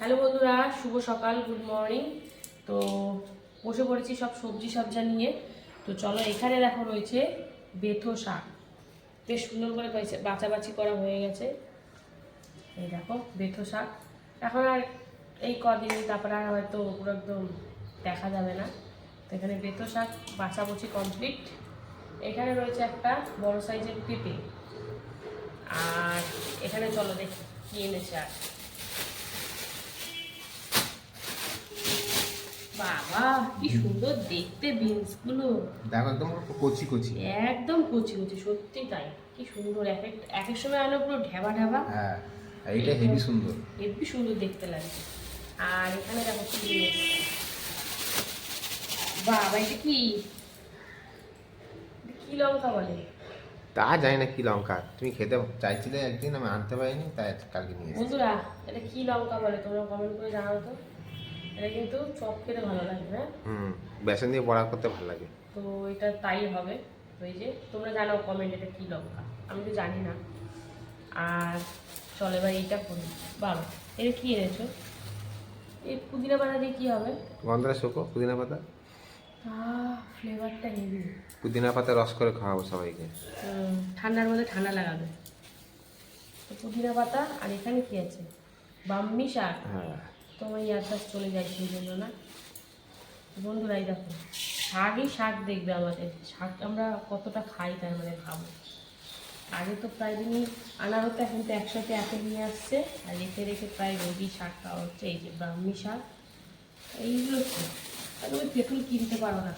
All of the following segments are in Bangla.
হ্যালো বন্ধুরা, শুভ সকাল গুড মর্নিং তো বসে পড়েছি সব সবজি সবজা নিয়ে। তো চলো এখানে দেখো রয়েছে বেথো শাক। বেশ সুন্দর করে বাছাবাছি করা হয়ে গেছে। এই দেখো, বেথো শাক। এখন আর এই কদিন, তারপরে আর হয়তো পুরো একদম দেখা যাবে না। তো এখানে বেথো শাক বাছাবুছি কমপ্লিট এখানে রয়েছে একটা বড় সাইজের পেঁপে। আর এখানে চলো দেখি, কি এনেছে আর। বাবা কি সুন্দর দেখতে বিনসগুলো দেখো একদম কচি কচি। একদম কচি কচি সত্যি তাই। কি সুন্দর এক এক এক সময় আলো পুরো ঢেবা ঢেবা। হ্যাঁ এইটা হেভি সুন্দর। হেব্বি সুন্দর দেখতে লাগছে। আর এখানে দেখো কি বাবা এটা কি? কি লঙ্কা বলে? তা জানি না কি লঙ্কা। তুমি খেতে চাইছিলে একদিন আমি আনতে পারিনি তাই কালকে নিয়ে বন্ধুরা এটা কি লঙ্কা বলে? তোমরা কমেন্ট করে জানাও তো। এটা কিন্তু চপ খেতে ভালো লাগবে হ্যাঁ? হুম বেসন দিয়ে বড়া করতে ভালো লাগে। তো এটা তাই হবে এই যে তোমরা জানাও কমেন্ট এটা কি লঙ্কা আমি তো জানি না। আর চল এবার এইটা করি বাবা এটা কি এনেছো? এই পুদিনা পাতা দিয়ে কি হবে? গন্ধটা শোকো পুদিনা পাতা। ফ্লেভারটা হেভি পুদিনা পাতা রস করে খাওয়াবো সবাইকে। ঠান্ডার মধ্যে ঠান্ডা লাগাবে। তো পুদিনা পাতা আর এখানে কি আছে? বাম্মি শাক। হ্যাঁ। তোমার ইয়ারটাস চলে যায় সেই জন্য না বন্ধুরাই দেখো শাকই শাক দেখবে আমাদের। শাক আমরা কতটা খাই তার মানে খাব আগে তো প্রায় দিনই আনা হতো এখন তো একসাথে একে নিয়ে আসছে আর রেখে রেখে প্রায় রোজই শাক খাওয়া হচ্ছে এই যে ব্রাহ্মী শাক এইগুলো আর তুমি তেঁতুল কিনতে পারো না।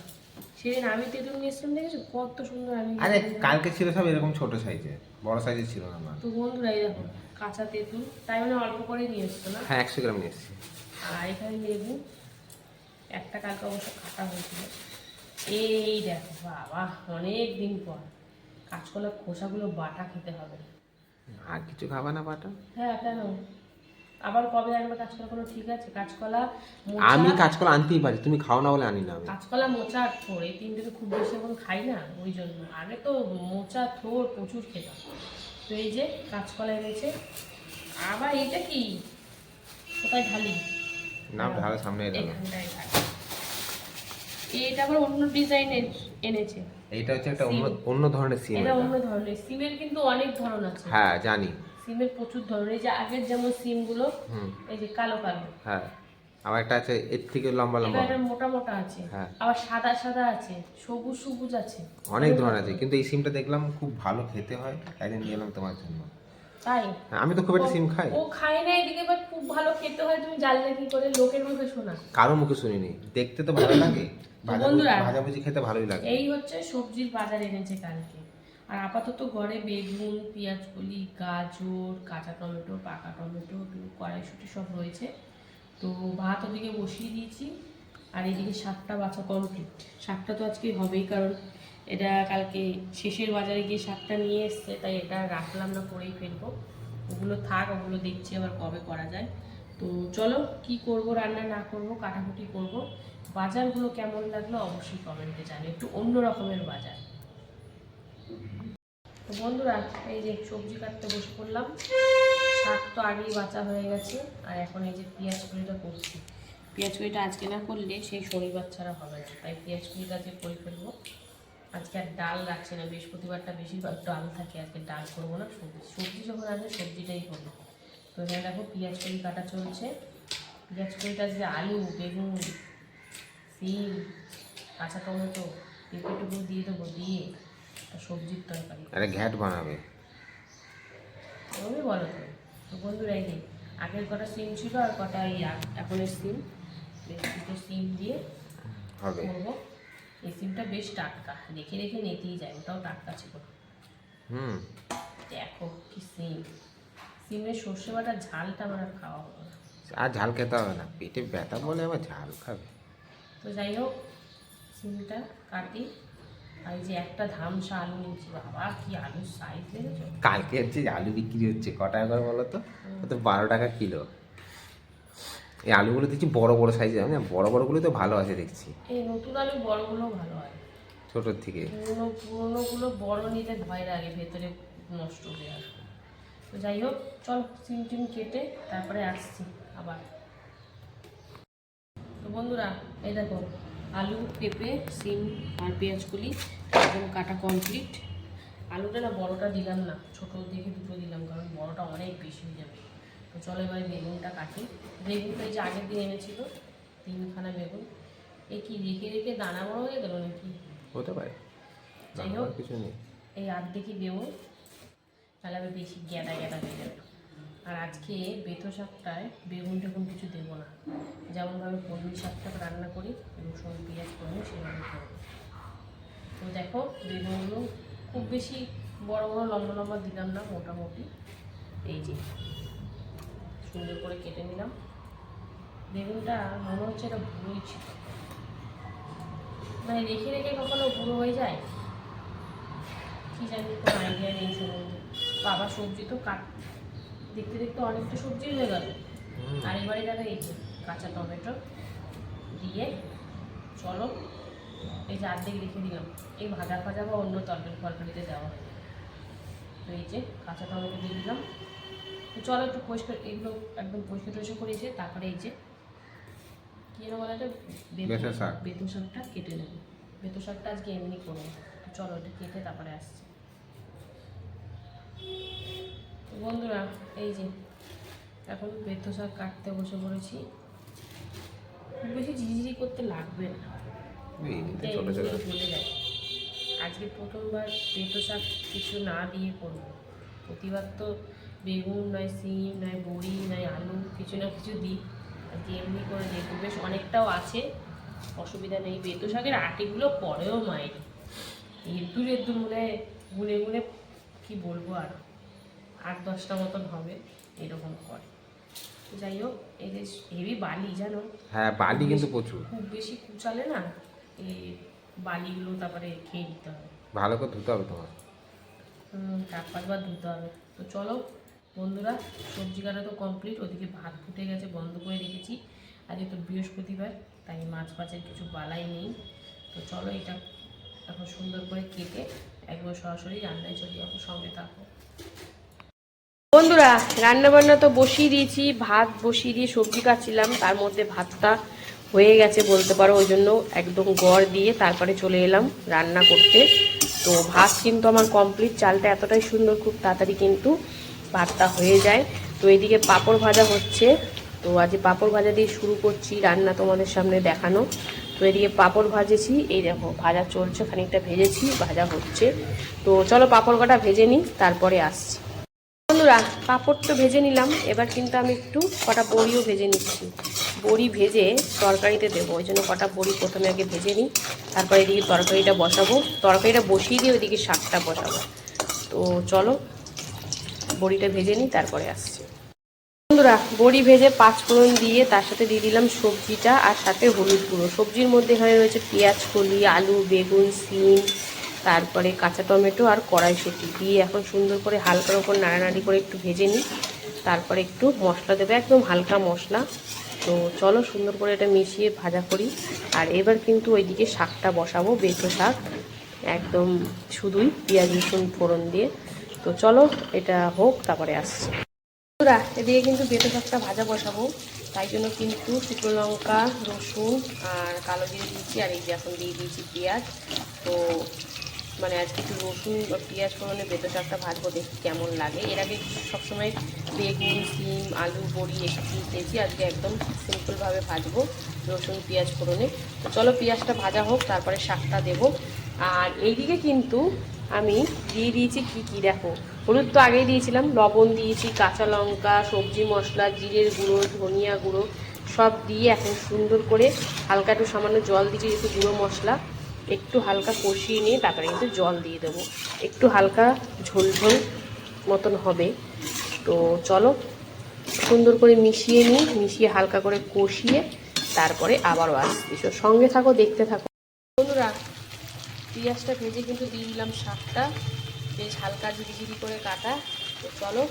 সেদিন আমি তেঁতুল নিয়ে এসেছিলাম দেখেছ? কত সুন্দর আমি আরে কালকে ছিল সব এরকম ছোট সাইজে বড় সাইজের ছিল না তো বন্ধুরাই দেখো কাঁচা তেঁতুল তাই মানে অল্প করে নিয়ে এসছো না? হ্যাঁ একশো গ্রাম নিয়ে এসেছি আর এখানে লেবু একটা কালকে অবশ্য কাটা হয়েছিল। এই দেখো বাবা অনেক দিন পর। কাঁচকলার খোসাগুলো বাটা খেতে হবে। আর কিছু খাবা না পাটা হ্যাঁ কেন? আবার কবে আনবে কাঁচকলা? কোনো ঠিক আছে? কাঁচকলা আমি কাঁচকলা আনতেই পারি তুমি খাও না বলে আনি না কাঁচকলা মোচা আর থোর এই তিনটে তো খুব বেশি এখন খাই না ওই জন্য। আগে তো মোচা থোর প্রচুর খেতাম তো এই যে কাঁচকলা এনেছে। আবার এটা কি? কোথায় ঢালি? না ঢালে সামনে এখানটায় এটা আবার অন্য ডিজাইনের এনেছে। এটা হচ্ছে একটা অন্য অন্য ধরনের সিম এটা অন্য ধরনের। সিমের কিন্তু অনেক ধরন আছে। হ্যাঁ জানি। সিমের প্রচুর ধরনের। যে আগের যেমন সিমগুলো এই যে কালো কালো। হ্যাঁ। আমার একটা আছে এর থেকে লম্বা লম্বা এটা মোটা মোটা আছে। হ্যাঁ। আবার সাদা সাদা আছে সবুজ সবুজ আছে। অনেক ধরনের আছে কিন্তু এই সিমটা দেখলাম খুব ভালো খেতে হয় তাই নিয়ে এলাম তোমার জন্য। তাই? হ্যাঁ, আমি তো খুব একটা সিম খাই। ও খায় না এদিকে এবার খুব ভালো খেতে হয় তুমি জানলে কি করে লোকের মুখে শোনা। কারও মুখে শুনিনি দেখতে তো ভালো লাগে ভাজা বন্ধুরা। ভাজাভুজি খেতে ভালোই লাগে। এই হচ্ছে সবজির বাজার এনেছে কালকে। আর আপাতত ঘরে বেগুন পেঁয়াজ কলি গাজর কাঁচা টমেটো পাকা টমেটো কড়াইশুটি সব রয়েছে। তো ভাত ওদিকে বসিয়ে দিয়েছি, আর এদিকে শাকটা বাছা কমপ্লিট শাকটা তো আজকে হবেই, কারণ এটা কালকে শেষের বাজারে গিয়ে শাকটা নিয়ে এসছে, তাই এটা রাখলাম না, করেই ফেলব। ওগুলো থাক, ওগুলো দেখছি আবার কবে করা যায়। তো চলো, কি করব, রান্না না করব, কাটাকুটি করব, বাজারগুলো কেমন লাগল অবশ্যই কমেন্টে জানি একটু অন্য রকমের বাজার। তো বন্ধুরা, এই যে সবজি কাটতে বসে পড়লাম। শাক তো আগেই বাঁচা হয়ে গেছে। আর এখন এই যে পেঁয়াজ কুড়িটা করছি। পেঁয়াজ কুড়িটা আজকে না করলে সেই শনিবার ছাড়া হবে না। তাই পেঁয়াজ কুড়িটা আজকে করে ফেলব। আজকে আর ডাল রাখছি না বৃহস্পতিবারটা বেশিরভাগ ডাল থাকে আজকে ডাল করব না সবজি সবজি যখন আসবে সবজিটাই করব। তো এখানে দেখো পেঁয়াজ কুড়ি কাটা চলছে। পেঁয়াজ কুড়িটা যে আলু বেগুন সিম কাঁচা টমেটো পেঁপে টেপে দিয়ে দেবো দিয়ে সবজির তরকারি। আরে ঘ্যাট বানাবে। ওই বলো তো। তো বন্ধুরা এই আগের কটা সিম ছিল আর কটা এই এখনের সিম বেশ দুটো সিম দিয়ে হবে। এই সিমটা বেশ টাটকা রেখে রেখে নিতেই যায় ওটাও টাটকা ছিল। হুম। দেখো কি সিম সিমের সর্ষে বাটার ঝালটা আমার খাওয়া হলো না। আর ঝাল খেতে হবে না পেটে ব্যথা বলে আবার ঝাল খাবে। তো যাই হোক সিমটা কাটি আর যে একটা ধামসা আলু নিয়েছি বাবা কি আলুর সাইজ দেখেছ? কালকে হচ্ছে আলু বিক্রি হচ্ছে ক টাকা করে বলো তো? তো বারো টাকা কিলো। এই আলুগুলো দেখছি বড় বড় সাইজের মানে বড় বড়গুলো তো ভালো আছে দেখছি। এই নতুন আলু বড়গুলো ভালো হয়। ছোটোর থেকে। পুরোনো পুরোনোগুলো বড় নিতে ভয় লাগে ভেতরে নষ্ট হয়ে আসবে। তো যাই হোক চল সিম টিম কেটে তারপরে আসছি আবার। তো বন্ধুরা এই দেখো আলু পেঁপে সিম আর পেঁয়াজগুলি একদম কাটা কমপ্লিট। আলুটা না বড়টা দিলাম না ছোটো দেখে দুটো দিলাম কারণ বড়টা অনেক বেশি হয়ে যাবে। তো চলো এবারে বেগুনটা কাটি। বেগুনটা এই যে আগের দিন এনেছিল তিনখানা বেগুন। এই কি রেখে রেখে দানা বড় হয়ে গেল নাকি? হতে পারে। যাই হোক। কিছু নেই। এই আর্ধেকই দেবো তাহলে আবার বেশি গ্যাদা গ্যাদা হয়ে যাবে। আর আজকে বেতো শাকটায় বেগুন টেগুন কিছু দেবো না। যেমনভাবে কলমি শাকটা রান্না করি রসুন পেঁয়াজ করি সেভাবে করব তো দেখো, বেগুনগুলো খুব বেশি বড় বড়, লম্বা লম্বা দিলাম না, মোটামুটি। এই যে, সুন্দর করে কেটে নিলাম। বেগুনটা মনে হচ্ছে এটা ভুলোই ছিল। মানে রেখে রেখে কখনো বুড়ো হয়ে যায়? কি জানি কোনো আইডিয়া নেই সম্বন্ধে বাবা সবজি তো কাট দেখতে দেখতে অনেকটা সবজি হয়ে গেল। আর এবারে দেখো এই যে কাঁচা টমেটো দিয়ে চলো এই যে আর্ধেক রেখে দিলাম। এই ভাজা ভাজা বা অন্য তরকারি ফরকারিতে দেওয়া হয়। তো এই যে কাঁচা টমেটো দিয়ে দিলাম। তো চলো একটু পরিষ্কার এগুলো একদম পরিষ্কার টরিষ্কার করে এসে তারপরে এই যে কী যেন বলা বেথা শাক। বেতু শাকটা কেটে নেব। বেতু শাকটা আজকে এমনি করব চলো এটা কেটে তারপরে আসছি। বন্ধুরা এই যে এখন বেতো শাক কাটতে বসে পড়েছি। খুব বেশি ঝিঝিরি করতে লাগবে না। চলে যায় আজকে প্রথমবার বেতো শাক কিছু না দিয়ে করব। প্রতিবার তো বেগুন নয় সিম নয় বড়ি নয় আলু কিছু না কিছু দিই। আজকে এমনি করে দেখব বেশ অনেকটাও আছে অসুবিধা নেই। বেতো শাকের আটিগুলো পরেও মায়ের এদ্দুর এদ্দুর মনে হয় গুনে গুনে কি বলব আর। আট দশটা মতন হবে এরকম করে। যাই হোক এই যে হেভি বালি জানো? হ্যাঁ বালি কিন্তু প্রচুর। খুব বেশি কুচালে না এই বালিগুলো তারপরে খেয়ে নিতে হবে। ভালো করে ধুতে হবে তোমার। হুম, চার পাঁচবার ধুতে হবে। তো চলো বন্ধুরা সবজি কাটা তো কমপ্লিট ওদিকে ভাত ফুটে গেছে বন্ধ করে রেখেছি। আজকে তো বৃহস্পতিবার তাই মাছ ফাছের কিছু বালাই নেই। তো চলো এটা এখন সুন্দর করে কেটে একবার সরাসরি রান্নায় চলে যাব সঙ্গে থাকো। বন্ধুরা রান্না বান্না তো বসিয়ে দিয়েছি, ভাত বসিয়ে দিয়ে সবজি কাটছিলাম, তার মধ্যে ভাতটা হয়ে গেছে বলতে পারো, ওই জন্য একদম গড় দিয়ে তারপরে চলে এলাম রান্না করতে। তো ভাত কিন্তু আমার কমপ্লিট চালটা এতটাই সুন্দর, খুব তাড়াতাড়ি কিন্তু ভাতটা হয়ে যায়। তো এদিকে পাঁপড় ভাজা হচ্ছে, তো আজ পাঁপড় ভাজা দিয়ে শুরু করছি রান্না তোমাদের সামনে দেখানো। তো এদিকে পাঁপড় ভাজেছি, এই দেখো, ভাজা চলছে, খানিকটা ভেজেছি, ভাজা হচ্ছে। তো চলো পাঁপড় কটা ভেজে নিই, তারপরে আসছি। বন্ধুরা পাঁপড় তো ভেজে নিলাম। এবার কিন্তু আমি একটু কটা বড়িও ভেজে নিচ্ছি। বড়ি ভেজে তরকারিতে দেবো, ওই জন্য কটা বড়ি প্রথমে আগে ভেজে নিই, তারপরে এদিকে তরকারিটা বসাবো। তরকারিটা বসিয়ে দিয়ে ওইদিকে শাকটা বসাবো। তো চলো, বড়িটা ভেজে নিই, তারপরে আসছি। বন্ধুরা, বড়ি ভেজে পাঁচ ফোড়ন দিয়ে তার সাথে দিয়ে দিলাম সবজিটা আর সাথে হলুদ গুঁড়ো। সবজির মধ্যে এখানে রয়েছে পেঁয়াজ, কলি, আলু, বেগুন সিম তারপরে কাঁচা টমেটো আর কড়াইশুঁটি। দিয়ে এখন সুন্দর করে হালকার ওপর নাড়ানাড়ি করে একটু ভেজে নিই। তারপরে একটু মশলা দেবো, একদম হালকা মশলা। তো চলো সুন্দর করে এটা মিশিয়ে ভাজা করি। আর এবার কিন্তু ওইদিকে শাকটা বসাবো বেতো শাক। একদম শুধুই পেঁয়াজ, রসুন, ফোড়ন দিয়ে। তো চলো এটা হোক, তারপরে আসছে। বন্ধুরা, এদিকে কিন্তু বেতো শাকটা ভাজা বসাবো। তাই জন্য কিন্তু শুকনো লঙ্কা, রসুন আর কালো জিরে দিয়েছি, আর এই যে এখন দিয়ে দিয়েছি পেঁয়াজ। তো মানে আজকে একটু রসুন পেঁয়াজ ফোড়নে বেতো শাকটা ভাজবো, দেখি কেমন লাগে। এর আগে সবসময় বেগুন, সিম, আলু, বড়ি একটু দিয়েছি, আজকে একদম সিম্পলভাবে ভাজবো রসুন, পেঁয়াজ ফোড়নে। তো চলো পেঁয়াজটা ভাজা হোক, তারপরে শাকটা দেবো। আর এইদিকে কিন্তু আমি দিয়ে দিয়েছি কি কী, দেখো। হলুদ তো আগেই দিয়েছিলাম, লবণ দিয়েছি, কাঁচা লঙ্কা, সবজি মশলা, জিরের গুঁড়ো, ধনিয়া গুঁড়ো, সব দিয়ে এখন সুন্দর করে হালকা একটু সামান্য জল দিয়েছি, একটু গুঁড়ো মশলা। একটু হালকা কষিয়ে নিয়ে তারপরে কিন্তু জল দিয়ে দেবো। একটু হালকা ঝোল ঝোল মতন হবে। তো চলো, সুন্দর করে মিশিয়ে নিই, মিশিয়ে হালকা করে কষিয়ে তারপরে আবারও আসছি। তো সঙ্গে থাকো, দেখতে থাকো। বন্ধুরা, পেঁয়াজটা ভেজে কিন্তু দিয়ে দিলাম শাকটা। বেশ হালকা ঝিরিঝিরি করে কাটা। তো চলো,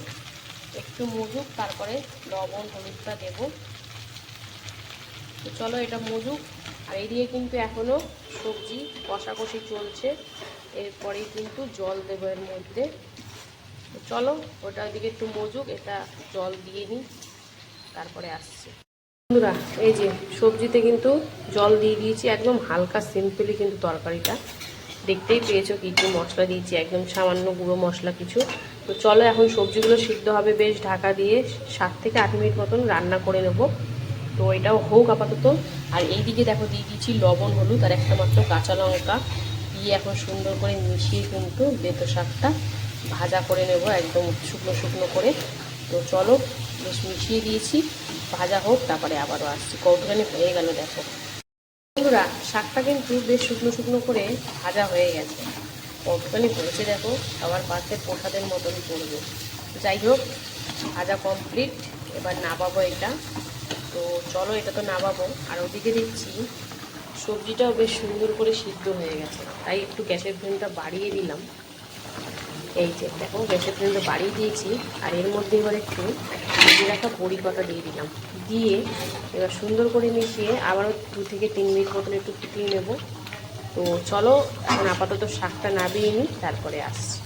একটু মজুক, তারপরে লবণ, হলুদটা দেবো। তো চলো, এটা মজুক। আর এদিকে কিন্তু এখনও সবজি কষাকষি চলছে। এরপরেই কিন্তু জল দেবো এর মধ্যে। চলো, ওটা ওইদিকে একটু মজুক, এটা জল দিয়ে নিই, তারপরে আসছে। বন্ধুরা, এই যে সবজিতে কিন্তু জল দিয়ে দিয়েছি, একদম হালকা, সিম্পলি কিন্তু তরকারিটা। দেখতেই পেয়েছ কী কী মশলা দিয়েছি, একদম সামান্য গুঁড়ো মশলা কিছু। তো চলো, এখন সবজিগুলো সিদ্ধ হবে। বেশ, ঢাকা দিয়ে সাত থেকে আট মিনিট মতন রান্না করে নেব। তো এটাও হোক আপাতত। আর এইদিকে দেখো দিয়ে দিয়েছি লবণ, হলুদ আর একটা মাত্র কাঁচা লঙ্কা। দিয়ে এখন সুন্দর করে মিশিয়ে কিন্তু বেতো শাকটা ভাজা করে নেব একদম শুকনো শুকনো করে। তো চলো, বেশ মিশিয়ে দিয়েছি, ভাজা হোক, তারপরে আবারও আসছি। কৌটুকানি হয়ে গেল দেখো। বন্ধুরা, শাকটা কিন্তু বেশ শুকনো শুকনো করে ভাজা হয়ে গেছে। কৌটুকানি হয়েছে দেখো, আবার পাশে প্রসাদের মতন পড়বে। যাই হোক, ভাজা কমপ্লিট এবার নাবাবো এটা। তো চলো এটা তো নামাবো। আর ওদিকে দেখছি সবজিটাও বেশ সুন্দর করে সিদ্ধ হয়ে গেছে। তাই একটু গ্যাসের ফ্লেমটা বাড়িয়ে দিলাম এই যে দেখো, গ্যাসের ফ্লেমটা বাড়িয়ে দিয়েছি। আর এর মধ্যে এবার একটু রাখা বড়ি কটা দিয়ে দিলাম। দিয়ে এবার সুন্দর করে মিশিয়ে আবারও দু থেকে তিন মিনিট মতন একটু ফুটিয়ে নেব। তো চলো, এখন আপাতত শাকটা নাবিয়ে নিই, তারপরে আসছি।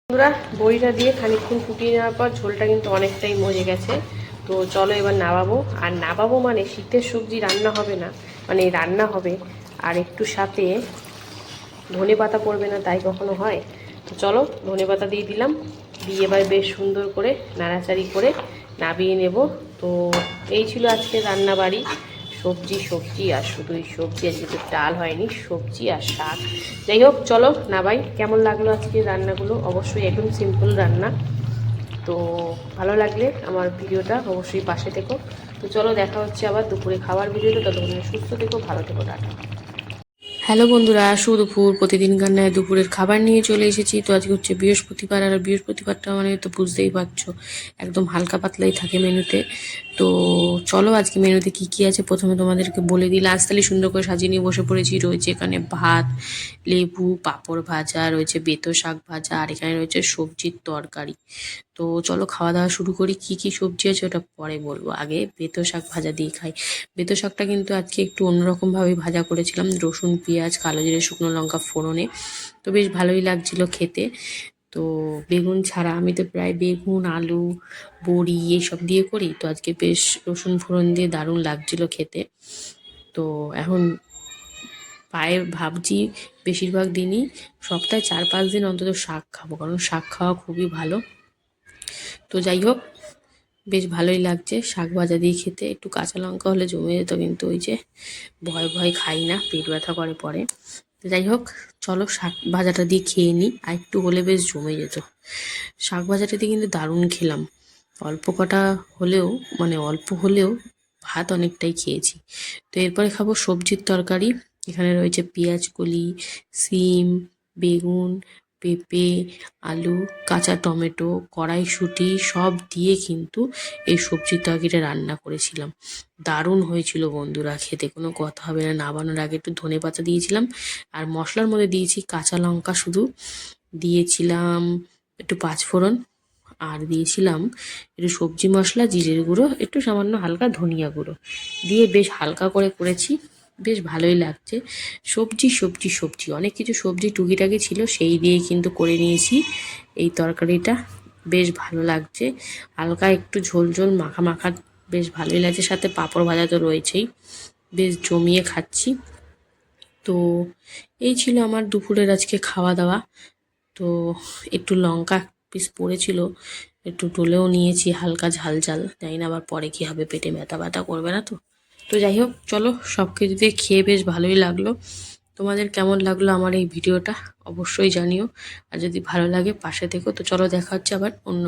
বন্ধুরা, বড়িটা দিয়ে খানিকক্ষণ ফুটিয়ে নেওয়ার পর ঝোলটা কিন্তু অনেকটাই মজে গেছে। তো চলো এবার নাবাবো আর নাবাবো মানে শীতের সবজি রান্না হবে না মানে রান্না হবে। আর একটু সাথে ধনে পাতা পড়বে না, তাই কখনো হয়। তো চলো ধনে পাতা দিয়ে দিলাম। দিয়ে এবার বেশ সুন্দর করে নাড়াচাড়ি করে নাবিয়ে নেব। তো এই ছিল আজকে রান্না বাড়ি সবজি সবজি আর শুধুই সবজি আজকে তো ডাল হয়নি, সবজি আর শাক। যাই হোক, চলো নাবাই। কেমন লাগল আজকে রান্নাগুলো? অবশ্যই একদম সিম্পল রান্না। তো ভালো লাগলে আমার ভিডিওটা অবশ্যই পাশে থেকো। তো চলো দেখা হচ্ছে আবার দুপুরে খাবার ভিডিওতে, ততক্ষণ সুস্থ থেকো, ভালো থেকো, টাটা। হ্যালো বন্ধুরা, সুদুপুর প্রতিদিন গান্নায় দুপুরের খাবার নিয়ে চলে এসেছি। তো আজকে হচ্ছে বৃহস্পতিবার, আর বৃহস্পতিবারটা মানে তো বুঝতেই পারছ, একদম হালকা পাতলাই থাকে মেনুতে। তো চলো আজকে মেনুতে কি কি আছে, প্রথমে তোমাদেরকে বলে দিই। লাস্ট তালি সুন্দর করে সাজিয়ে নিয়ে বসে পড়েছি। রয়েছে এখানে ভাত, লেবু, পাঁপড় ভাজা, রয়েছে বেতো শাক ভাজা, আর এখানে রয়েছে সবজির তরকারি। তো চলো খাওয়া দাওয়া শুরু করি। কি কি সবজি আছে ওটা পরে বলব। আগে বেতো শাক ভাজা দিয়ে খাই। বেতো শাকটা কিন্তু আজকে একটু অন্যরকমভাবে ভাজা করেছিলাম। রসুন, পেঁয়াজ, কালো জিরে, শুকনো লঙ্কা, ফোড়নে। তো বেশ ভালোই লাগছিল খেতে। তো বেগুন ছাড়া আমি তো প্রায় বেগুন, আলু, বড়ি এইসব দিয়ে করি। তো আজকে বেশ রসুন, ফোড়ন দিয়ে দারুণ লাগছিল খেতে। তো এখন পায়ে ভাবছি বেশিরভাগ দিনই সপ্তাহে চার, পাঁচ দিন অন্তত শাক খাব। কারণ শাক খাওয়া খুবই ভালো। তো যাই হোক, বেশ ভালোই লাগছে। শাক ভাজা দিয়ে খেতে। একটু কাঁচা লঙ্কা হলে জমে যেত, কিন্তু ওই যে ভয় ভয় খাই না, পেট ব্যথা করে পরে। যাই হোক, চলো শাক ভাজাটা দিয়ে খেয়ে নিই। আর একটু হলে বেশ জমে যেত। শাক ভাজাটা দিয়ে কিন্তু দারুণ খেলাম। অল্প কটা হলেও মানে অল্প হলেও ভাত অনেকটাই খেয়েছি। তো এরপরে খাব সবজির তরকারি। এখানে রয়েছে পেঁয়াজ, কলি, সিম, বেগুন পেঁপে, আলু, কাঁচা টমেটো, কড়াইশুঁটি সব দিয়ে কিন্তু এই সবজির তরকারিটা রান্না করেছিলাম। দারুণ হয়েছিল বন্ধুরা, খেতে কোনো কথা হবে না। নাবানোর আগে একটু ধনে পাতা দিয়েছিলাম আর মশলার মধ্যে দিয়েছি কাঁচা লঙ্কা শুধু। দিয়েছিলাম একটু পাঁচফোড়ন আর দিয়েছিলাম একটু সবজি মশলা, জিরের গুঁড়ো, একটু সামান্য হালকা ধনিয়া গুঁড়ো। দিয়ে বেশ হালকা করে করেছি। বেশ ভালোই লাগছে। সবজি সবজি সবজি। অনেক কিছু সবজি টুকিটাকি ছিল, সেই দিয়ে কিন্তু করে নিয়েছি এই তরকারিটা। বেশ ভালো লাগছে। হালকা একটু ঝোল ঝোল, মাখা মাখা বেশ ভালোই লাগছে। সাথে পাঁপড় ভাজা তো রয়েছেই। বেশ জমিয়ে খাচ্ছি। তো এই ছিল আমার দুপুরের আজকে খাওয়া দাওয়া তো একটু লঙ্কা পিস পড়েছিল, একটু তুলেও নিয়েছি হালকা ঝাল ঝাল জানি না আবার পরে কি হবে, পেটে ব্যথা ব্যথা করবে না তো? তো যাই হোক, চলো সব কিছু দিয়ে খেয়ে বেশ ভালোই লাগল। তোমাদের কেমন লাগল আমার এই ভিডিওটা অবশ্যই জানিও। আর যদি ভালো লাগে পাশে থেকো, তো চলো দেখা হচ্ছে আবার অন্য